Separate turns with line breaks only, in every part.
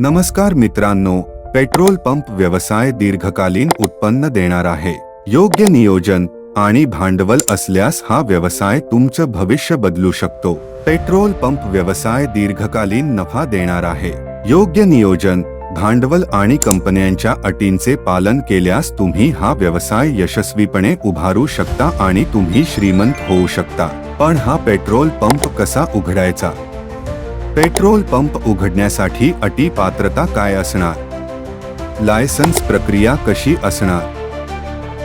नमस्कार मित्रांनो petrol pump व्यवसाय दीर्घकालीन उत्पन्न देणार आहे. योग्य नियोजन आणि भांडवल असल्यास हा व्यवसाय तुमचं भविष्य बदलू शकतो. पेट्रोल पंप व्यवसाय दीर्घकालीन नफा देणार आहे. योग्य नियोजन भांडवल आणि कंपन्यांच्या अटींचे पालन केल्यास तुम्ही हा व्यवसाय यशस्वीपणे उभारू शकता आणि तुम्ही श्रीमंत होऊ शकता. पण हा पेट्रोल पंप कसा उघडायचा? पेट्रोल पंप उघडण्यासाठी अटी पात्रता काय असणार? लायसन्स प्रक्रिया कशी असणार?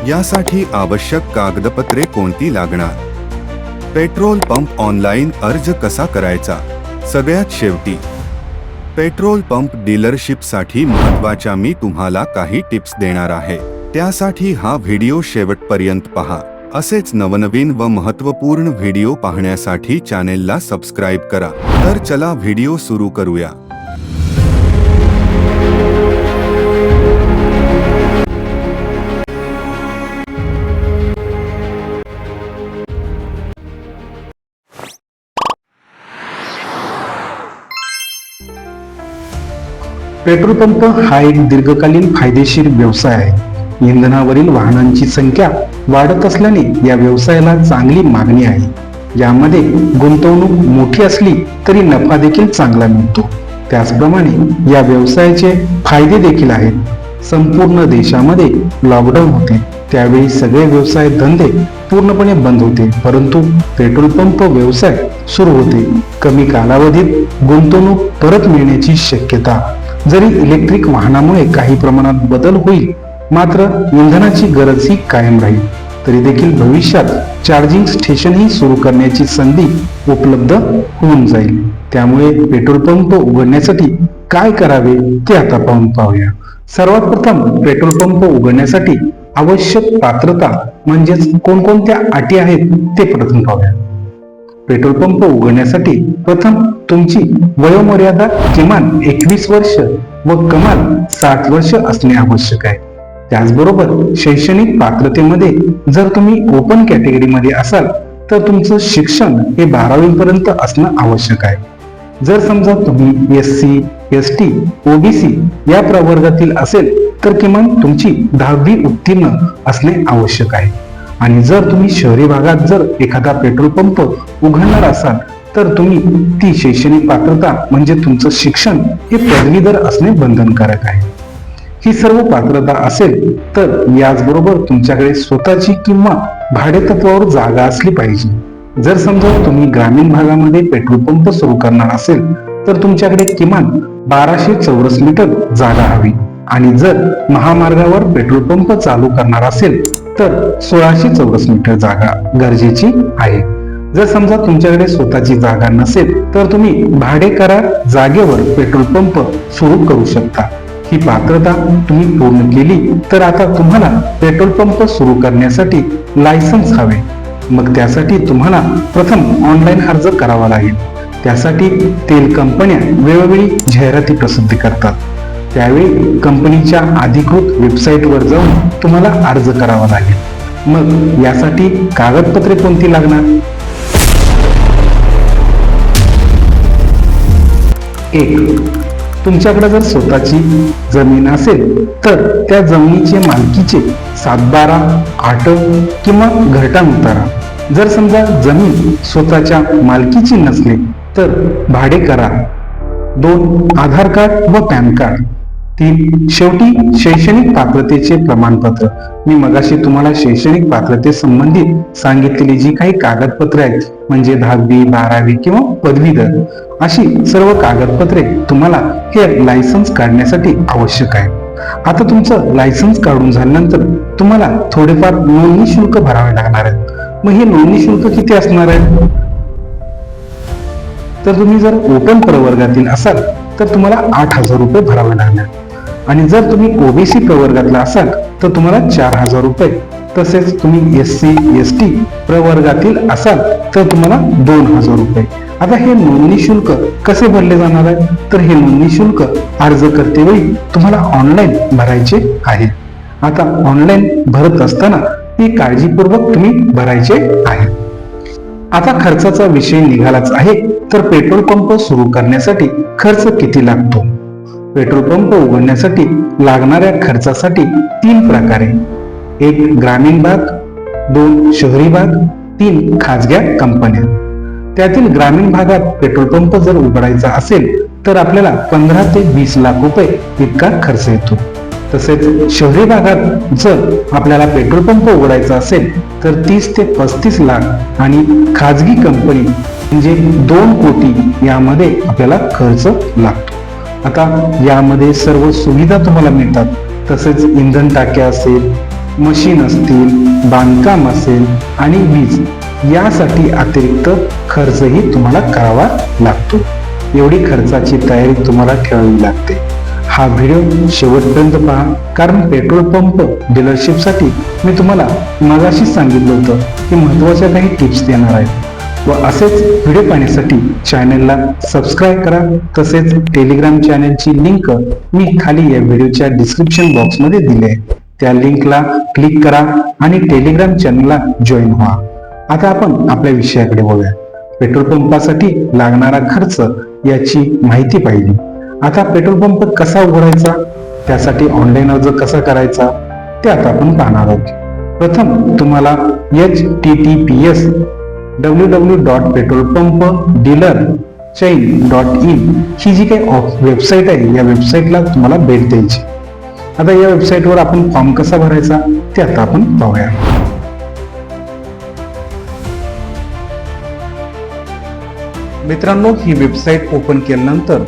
यासाठी आवश्यक कागदपत्रे कोणती लागणार? पेट्रोल पंप ऑनलाईन अर्ज कसा करायचा? सगळ्यात शेवटी पेट्रोल पंप डीलरशिपसाठी महत्त्वाच्या मी तुम्हाला काही टिप्स देणार आहे. त्यासाठी हा व्हिडिओ शेवटपर्यंत पहा. असेच नवनवीन व महत्त्वपूर्ण व्हिडिओ पाहण्यासाठी चॅनेलला सबस्क्राईब करा. तर चला व्हिडिओ सुरू करूया.
पेट्रोल पंप हा एक दीर्घकालीन फायदेशीर व्यवसाय आहे. इंधनावरील वाहनांची संख्या वाढत असल्याने या व्यवसायाला चांगली मागणी आहे. यामध्ये गुंतवणूक मोठी असली तरी नफा देखील चांगला मिळतो. त्याचप्रमाणे या व्यवसायाचे फायदे देखील आहेत. संपूर्ण देशामध्ये लॉकडाऊन होते. त्यावेळी सगळे व्यवसाय धंदे पूर्णपणे बंद होते. परंतु पेट्रोल पंप व्यवसाय सुरू होते. कमी कालावधीत गुंतवणूक परत मिळण्याची शक्यता. जरी इलेक्ट्रिक वाहनामुळे काही प्रमाणात बदल होईल मात्र इंधनाची गरज ही कायम राहील. तरी देखील भविष्यात चार्जिंग स्टेशनही सुरू करण्याची संधी उपलब्ध होऊन जाईल. त्यामुळे पेट्रोल पंप उघडण्यासाठी काय करावे ते आता पाहून पाहूया. सर्वात प्रथम पेट्रोल पंप उघडण्यासाठी आवश्यक पात्रता म्हणजेच कोणकोणत्या अटी आहेत ते प्रथम पाहूया. पेट्रोल पंप उघडण्यासाठी प्रथम तुमची वयोमर्यादा किमान एकवीस वर्ष व कमाल साठ वर्ष असणे आवश्यक आहे. त्याचबरोबर शैक्षणिक पात्रतेमध्ये जर तुम्ही ओपन कॅटेगरीमध्ये असाल तर तुमचं शिक्षण हे बारावीपर्यंत असणं आवश्यक आहे. जर समजा तुम्ही S C S T OBC या प्रवर्गातील असेल तर किमान तुमची दहावी उत्तीर्ण असणे आवश्यक आहे. आणि जर तुम्ही शहरी भागात जर एखादा पेट्रोल पंप उघडणार असाल तर तुम्ही ती शैक्षणिक पात्रता म्हणजे तुमचं शिक्षण हे पदवीधर असणे बंधनकारक आहे. ही सर्व पात्रता असेल तर याचबरोबर तुमच्याकडे स्वतःची किंवा भाडेतत्वावर जागा असली पाहिजे. जर समजा तुम्ही ग्रामीण भागामध्ये पेट्रोल पंप सुरू करणार असेल तर तुमच्याकडे किमान बाराशे चौरस मीटर जागा हवी. आणि जर महामार्गावर पेट्रोल पंप चालू करणार असेल तर सोळाशे चौरस मीटर जागा गरजेची आहे. जर समजा तुमच्याकडे स्वतःची जागा नसेल तर तुम्ही भाडे करार जागेवर पेट्रोल पंप सुरू करू शकता. ही पात्रता तुम्ही पूर्ण केली तर आता तुम्हाला पेट्रोल पंप सुरू करण्यासाठी लायसन्स हवे. मग त्यासाठी तुम्हाला प्रथम ऑनलाईन अर्ज करावा लागेल. त्यासाठी तेल कंपन्या वेळोवेळी जाहिराती प्रसिद्ध करतात. त्यावेळी कंपनीच्या अधिकृत वेबसाईटवर जाऊन तुम्हाला अर्ज करावा लागेल. मग यासाठी कागदपत्रे कोणती लागणार? एक तुमच्याकडे जर स्वतःची जमीन असेल तर त्या जमिनीचे मालकीचे सातबारा आठ किंवा घरटा उतारा. जर समजा जमीन स्वतःच्या मालकीची नसली तर भाडे करा. दोन आधार कार्ड व पॅन कार्ड. तीन शेवटी शैक्षणिक पात्रतेचे प्रमाणपत्र. मी मगाशी तुम्हाला शैक्षणिक पात्रते संबंधित सांगितलेली जी काही कागदपत्रे आहेत म्हणजे दहावी बारावी किंवा पदवीधर अशी सर्व कागदपत्रे तुम्हाला हे लायसन्स काढण्यासाठी आवश्यक आहे आता तुमचं लायसन्स काढून झाल्यानंतर तुम्हाला थोडेफार नोंदणी शुल्क भरावे लागणार आहे मग हे नोंदणी शुल्क किती असणार आहे तर तुम्ही जर ओपन प्रवर्गातील असाल तर तुम्हाला आठ हजार रुपये भरावे लागणार. आणि जर तुम्ही ओबीसी प्रवर्गातला असाल तर तुम्हाला चार हजार रुपये. तसेच तुम्ही एस सी एस टी प्रवर्गातील असाल तर तुम्हाला दोन हजार रुपये. आता हे नोंदणी शुल्क कसे भरले जाणार आहे? तर हे नोंदणी शुल्क अर्ज करतेवेळी तुम्हाला ऑनलाईन भरायचे आहे. आता ऑनलाईन भरत असताना ती काळजीपूर्वक तुम्ही भरायचे आहे. आता खर्चाचा विषय निघालाच आहे तर पेट्रोल पंप सुरू करण्यासाठी खर्च किती लागतो? पेट्रोल पंप उघडण्यासाठी लागणाऱ्या खर्चासाठी तीन प्रकारे. एक ग्रामीण भाग दोन शहरी भाग तीन खाजग्या कंपन्या. त्यातील ग्रामीण भागात पेट्रोल पंप जर उघडायचा असेल तर आपल्याला पंधरा ते वीस लाख रुपये इतका खर्च येतो. तसेच शहरी भागात जर आपल्याला पेट्रोल पंप उघडायचा असेल तर तीस ते पस्तीस लाख आणि खाजगी कंपनी म्हणजे दोन कोटी यामध्ये आपल्याला खर्च लागतो. आता यामध्ये सर्व सुविधा तुम्हाला मिळतात. तसेच इंधन टाक्या असेल मशीन असतील बांधकाम असेल आणि वीज यासाठी अतिरिक्त खर्चही तुम्हाला करावा लागतो. एवढी खर्चाची तयारी तुम्हाला ठेवावी लागते. हा व्हिडिओ शेवटपर्यंत पहा कारण पेट्रोल पंप डीलरशिपसाठी मी तुम्हाला मगाशी सांगितलं होतं की महत्त्वाच्या काही टिप्स देणार आहेत व असेच व्हिडिओ पाहण्यासाठी चॅनलला सबस्क्राईब करा. तसेच टेलिग्राम चॅनलची लिंक मी खाली या व्हिडिओच्या डिस्क्रिप्शन बॉक्समध्ये दिली आहे. त्या लिंकला क्लिक करा आणि टेलिग्राम चॅनलला जॉईन व्हा. आता आपण आपल्या विषयाकडे बघूया. पेट्रोल पंपासाठी लागणारा खर्च याची माहिती पाहिली. आता पेट्रोल पंप कसा उघडायचा? त्यासाठी ऑनलाईन अर्ज कसा करायचा? ते आता आपण पाहणार आहोत. प्रथम तुम्हाला H T T P S W W dot petrol pump dealer chain dot in ही जी काही वेबसाईट आहे या वेबसाईटला तुम्हाला भेट द्यायची. आता या वेबसाईटवर आपण फॉर्म कसा भरायचा ते आता आपण पाहूया. मित्रांनो ही वेबसाईट ओपन केल्यानंतर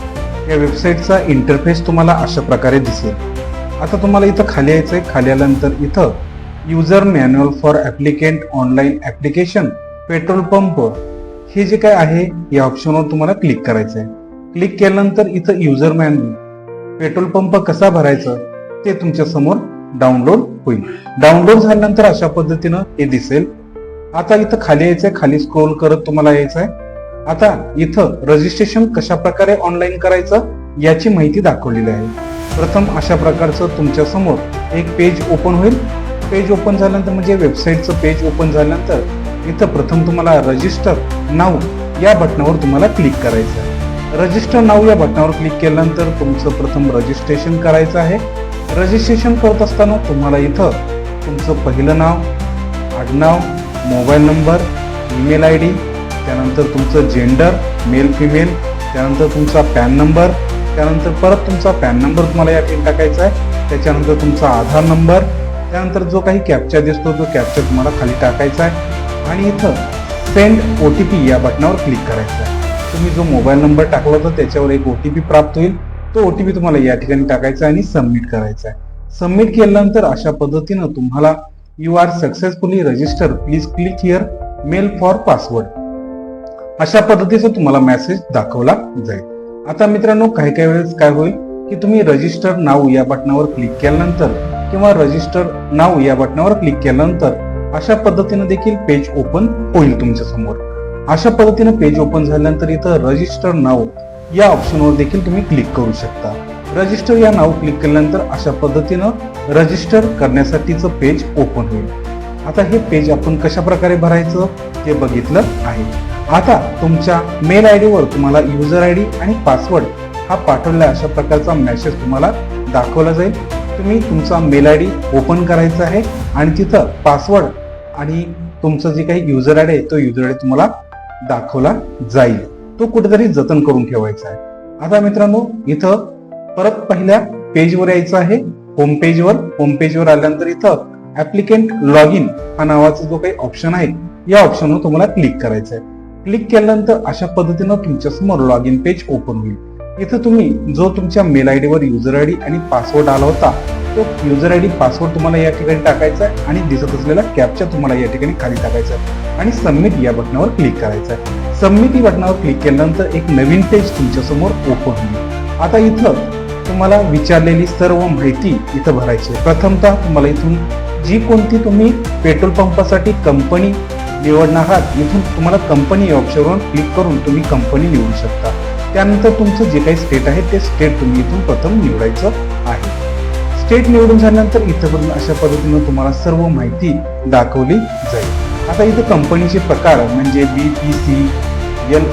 या वेबसाईटचा इंटरफेस तुम्हाला अशा प्रकारे दिसेल. आता तुम्हाला इथं खाली यायचं आहे खाली आल्यानंतर इथं user manual for applicant online application petrol pump हे जे काय आहे या ऑप्शनवर तुम्हाला क्लिक करायचं आहे क्लिक केल्यानंतर इथं युजर मॅन्युअल पेट्रोल पंप कसा भरायचा ते तुमच्यासमोर डाउनलोड होईल. डाउनलोड झाल्यानंतर अशा पद्धतीनं हे दिसेल. आता इथं खाली यायचंय खाली स्क्रोल करत तुम्हाला यायचंय. आता इथं रजिस्ट्रेशन कशा प्रकारे ऑनलाईन करायचं याची माहिती दाखवलेली आहे. प्रथम अशा प्रकारचं तुमच्यासमोर एक पेज ओपन होईल. पेज ओपन झाल्यानंतर म्हणजे वेबसाईटचं पेज ओपन झाल्यानंतर इथं प्रथम तुम्हाला रजिस्टर नाव या बटनावर तुम्हाला क्लिक करायचं आहे. रजिस्टर नाव या बटनावर क्लिक केल्यानंतर तुमचं प्रथम रजिस्ट्रेशन करायचं आहे. रजिस्ट्रेशन करत असताना तुम्हाला इथं तुमचं पहिलं नाव आडनाव mobile number email I D त्यानंतर तुमचं जेंडर मेल फिमेल त्यानंतर तुमचा पॅन नंबर त्यानंतर परत तुमचा पॅन नंबर तुम्हाला या ठिकाणी टाकायचा आहे. त्याच्यानंतर तुमचा आधार नंबर त्यानंतर जो काही कॅप्चा दिसतो तो कॅप्चा तुम्हाला खाली टाकायचा आहे. आणि इथं सेंड ओ टी पी या बटनावर क्लिक करायचं आहे. तुम्ही जो मोबाईल नंबर टाकला होता त्याच्यावर एक ओ टी पी प्राप्त होईल. तो ओ टी पी तुम्हाला या ठिकाणी टाकायचा आहे आणि सबमिट करायचा आहे. सबमिट केल्यानंतर अशा पद्धतीनं तुम्हाला you are successfully register please click here mail for password अशा पद्धतीचा तुम्हाला मेसेज दाखवला जाईल. आता मित्रांनो काही काही वेळेस काय होईल की तुम्ही रजिस्टर नाव या बटनावर क्लिक केल्यानंतर किंवा रजिस्टर नाव या बटनावर क्लिक केल्यानंतर अशा पद्धतीने देखील पेज ओपन होईल तुमच्यासमोर. अशा पद्धतीने पेज ओपन झाल्यानंतर इथं रजिस्टर नाव या ऑप्शनवर देखील तुम्ही क्लिक करू शकता. रजिस्टर या नाव क्लिक केल्यानंतर अशा पद्धतीनं रजिस्टर करण्यासाठीचं पेज ओपन होईल. आता हे पेज आपण कशा प्रकारे भरायचं ते बघितलं आहे. आता तुमच्या मेल आय डीवर तुम्हाला युजर आय डी आणि पासवर्ड हा पाठवलेला अशा प्रकारचा मेसेज तुम्हाला दाखवला जाईल. तुम्ही तुमचा मेल आय डी ओपन करायचा आहे आणि तिथं पासवर्ड आणि तुमचं जे काही युजर आय डी आहे तो युजर आय डी तुम्हाला दाखवला जाईल. तो कुठेतरी जतन करून ठेवायचा आहे. आता मित्रांनो इथं परत पहिल्या पेजवर यायचं आहे. होम पेजवर होम पेजवर आल्यानंतर इथं ऍप्लिकेंट लॉग इन हा नावाचा जो काही ऑप्शन आहे या ऑप्शनवर तुम्हाला क्लिक करायचं आहे. क्लिक केल्यानंतर अशा पद्धतीनं तुमच्यासमोर लॉग इन पेज ओपन होईल. इथं तुम्ही जो तुमच्या मेल आय वर युजर आय डी आणि पासवर्ड आला होता तो युजर आय डी पासवर्ड तुम्हाला या ठिकाणी टाकायचा आहे आणि दिसत असलेला कॅपचा तुम्हाला या ठिकाणी खाली टाकायचा आहे. आणि सबमिट या बटनावर क्लिक करायचं आहे. सबमिट या बटनावर क्लिक केल्यानंतर एक नवीन पेज तुमच्यासमोर ओपन होईल. आता इथं तुम्हाला विचारलेली सर्व माहिती इथं भरायची आहे. प्रथमतः तुम्हाला इथून जी कोणती तुम्ही पेट्रोल पंपासाठी कंपनी निवडणार आहात इथून तुम्हाला कंपनी ऑप्शनवर क्लिक करून तुम्ही कंपनी निवडू शकता. त्यानंतर तुमचं जे काही स्टेट आहे ते स्टेट तुम्ही इथून प्रथम निवडायचं आहे. स्टेट निवडून झाल्यानंतर इथं अशा पद्धतीनं तुम्हाला सर्व माहिती दाखवली जाईल. आता इथं कंपनीचे प्रकार म्हणजे B P C L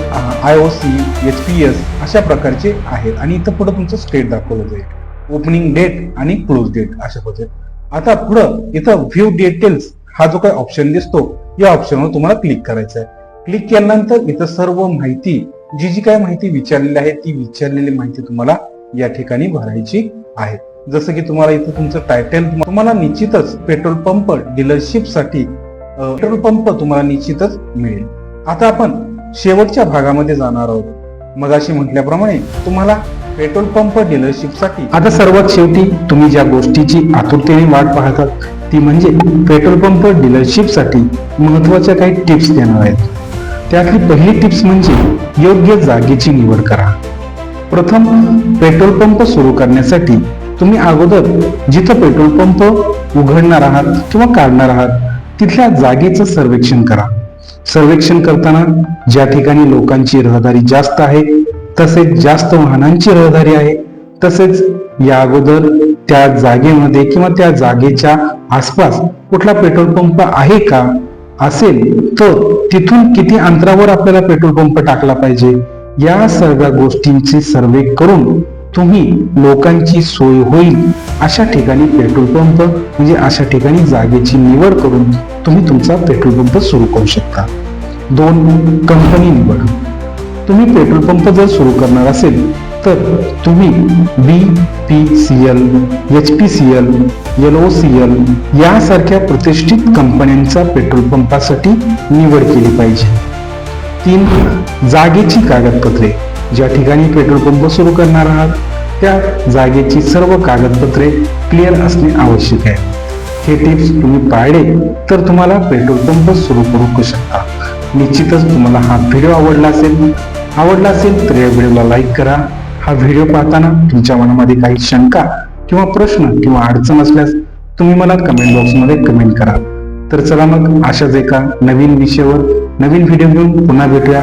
I O C H P S अशा प्रकारचे आहेत. आणि इथं पुढं तुमचं स्टेट दाखवलं जाईल. ओपनिंग डेट आणि क्लोज डेट अशा पद्धतीने. आता पुढं इथं व्ह्यू डिटेल्स हा जो काही ऑप्शन दिसतो या ऑप्शनवर तुम्हाला क्लिक करायचं आहे. क्लिक केल्यानंतर इथं सर्व माहिती जी जी काय माहिती विचारलेली आहे ती विचारलेली माहिती तुम्हाला या ठिकाणी भरायची आहे. जसं की तुम्हाला इथं तुमचं टायटल तुम्हाला निश्चितच पेट्रोल पंप डीलरशिपसाठी पेट्रोल पंप तुम्हाला निश्चितच मिळेल. आता आपण शेवटच्या भागामध्ये जाणार आहोत. मगाशी म्हटल्याप्रमाणे तुम्हाला पेट्रोल पंप डीलरशिपसाठी आता सर्वात शेवटी तुम्ही ज्या गोष्टीची आतुरतेने वाट पाहतात ती म्हणजे पेट्रोल पंप डीलरशिपसाठी साठी महत्त्वाच्या काही टिप्स देणार आहेत. त्यातली पहिली टिप्स म्हणजे योग्य जागेची निवड करा. प्रथम पेट्रोल पंप सुरू करण्यासाठी तुम्ही अगोदर जिथं पेट्रोल पंप उघडणार आहात किंवा काढणार आहात तिथल्या जागेचं सर्वेक्षण करा. सर्वेक्षण करताना ज्या ठिकाणी लोकांची रहदारी जास्त आहे तसेच जास्त वाहनांची रहदारी आहे तसेच या अगोदर त्या जागेमध्ये किंवा त्या जागेच्या आसपास कुठला पेट्रोल पंप आहे का असेल तर तिथून किती अंतरावर आपल्याला पेट्रोल पंप टाकला पाहिजे या सर्व गोष्टींची सर्वे करून तुम्ही लोकांची सोय होईल अशा ठिकाणी पेट्रोल पंप म्हणजे अशा ठिकाणी जागेची निवड करून तुम्ही तुमचा पेट्रोल पंप सुरू करू शकता. दोन कंपनी निवड. तुम्ही पेट्रोल पंप जर सुरू करणार असेल तर तुम्ही B P C L H P C L L O C L यासारख्या प्रतिष्ठित कंपन्यांचा पेट्रोल पंपासाठी निवड केली पाहिजे. तीन जागेची कागदपत्रे. ज्या ठिकाणी पेट्रोल पंप सुरू करणार आहात त्या जागेची सर्व कागदपत्रे क्लिअर असणे आवश्यक आहे. हे टिप्स तुम्ही पाळले तर तुम्हाला पेट्रोल पंप सुरू करू शकता. निश्चितच तुम्हाला हा व्हिडिओ आवडला असेल. आवडला असेल तर या व्हिडिओला लाईक करा. हा व्हिडिओ पाहताना तुमच्या मनामध्ये काही शंका किंवा प्रश्न किंवा अडचण असल्यास तुम्ही मला कमेंट बॉक्समध्ये कमेंट करा. तर चला मग अशाच एका नवीन विषयावर नवीन व्हिडिओ घेऊन पुन्हा भेटूया.